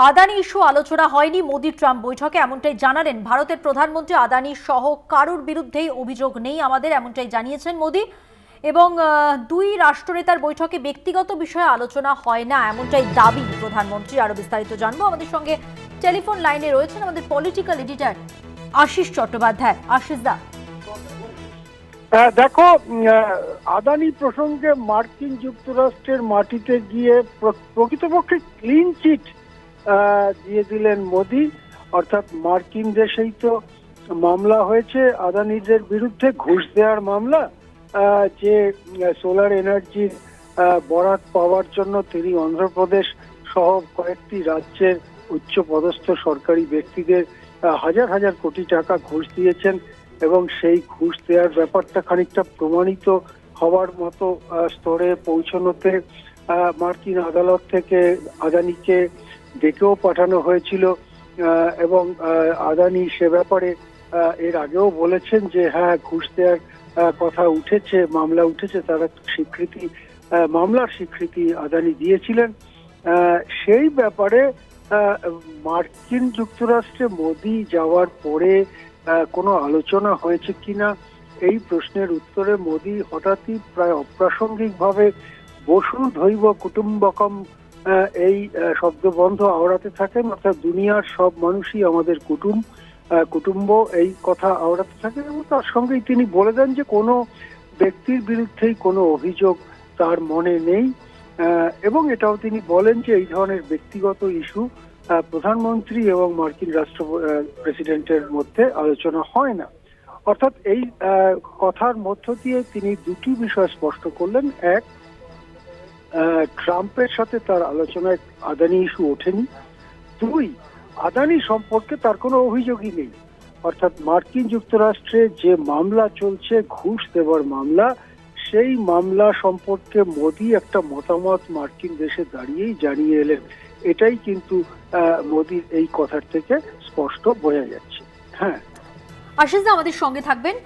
Adani issue আলোচনা হয়নি, Modi Trump বৈঠকে এমনটাই জানালেন। ভারতের প্রধানমন্ত্রী আদানি সহ কারোর বিরুদ্ধেই অভিযোগ নেই আমাদের, এমনটাই জানিয়েছেন মোদি। এবং দুই রাষ্ট্রনেতার বৈঠকে ব্যক্তিগত বিষয়ে আলোচনা হয় না, এমনটাই দাবি প্রধানমন্ত্রী। আরও বিস্তারিত জানব আমাদের সঙ্গে। টেলিফোন লাইনে রয়েছেন আমাদের পলিটিক্যাল এডিটর আশিস চট্টোপাধ্যায়। আশিস দা। দেখো আদানি প্রসঙ্গে মার্কিন যুক্তরাষ্ট্রের মাটিতে গিয়ে প্র- প্রকৃতপক্ষে ক্লিন চিট দিয়ে দিলেন মোদি। অর্থাৎ মার্কিন দেশেই তো মামলা হয়েছে। আদানিদের বিরুদ্ধে ঘুষ দেওয়ার মামলা যে সোলার এনার্জির বরাত পাওয়ার জন্য তিনি অন্ধ্রপ্রদেশ সহ কয়েকটি রাজ্যের উচ্চ পদস্থ সরকারি ব্যক্তিদের হাজার হাজার কোটি টাকা ঘুষ দিয়েছেন এবং সেই ঘুষ দেওয়ার ব্যাপারটা খানিকটা প্রমাণিত হওয়ার মতো স্তরে পৌঁছানোতে মার্কিন আদালত থেকে আদানিকে ডেকেও পাঠানো হয়েছিল এবং আদানি সে ব্যাপারে এর আগেও বলেছেন যে হ্যাঁ ঘুষ দেওয়ার কথা উঠেছে, মামলা উঠেছে, তারা স্বীকৃতি মামলার স্বীকৃতি আদানি দিয়েছিলেন। সেই ব্যাপারে মার্কিন যুক্তরাষ্ট্রে মোদি যাওয়ার পরে কোনো আলোচনা হয়েছে কিনা, এই প্রশ্নের উত্তরে মোদি হঠাৎই প্রায় অপ্রাসঙ্গিকভাবে বসু ধৈব কুটুম্বকম এই শব্দবন্ধ আওড়াতে থাকেন, অর্থাৎ দুনিয়ার সব মানুষই আমাদের কুটুম কুটুম্ব এই কথা আওড়াতে থাকেন এবং তার সঙ্গেই তিনি বলে দেন যে কোনো ব্যক্তির বিরুদ্ধেই কোনো অভিযোগ তার মনে নেই এবং এটাও তিনি বলেন যে এই ধরনের ব্যক্তিগত ইস্যু প্রধানমন্ত্রী এবং মার্কিন রাষ্ট্র প্রেসিডেন্টের মধ্যে আলোচনা হয় না। অর্থাৎ এই কথার মধ্য দিয়ে তিনি দুটি বিষয় স্পষ্ট করলেন। এক ট্রাম্পের সাথে তার আলোচনায় আদানি ইস্যু ওঠেনি। দুই, আদানি সম্পর্কে তার কোনো অভিযোগই নেই। অর্থাৎ মার্কিন যুক্তরাষ্ট্রে যে মামলা চলছে, ঘুষ দেওয়ার মামলা, সেই মামলা সম্পর্কে মোদি একটা মতামত মার্কিন দেশে দাঁড়িয়েই জানিয়ে এলেন। এটাই কিন্তু মোদির এই কথার থেকে স্পষ্ট বোঝা যাচ্ছে। হ্যাঁ। আশিস আমাদের সঙ্গে থাকবেন।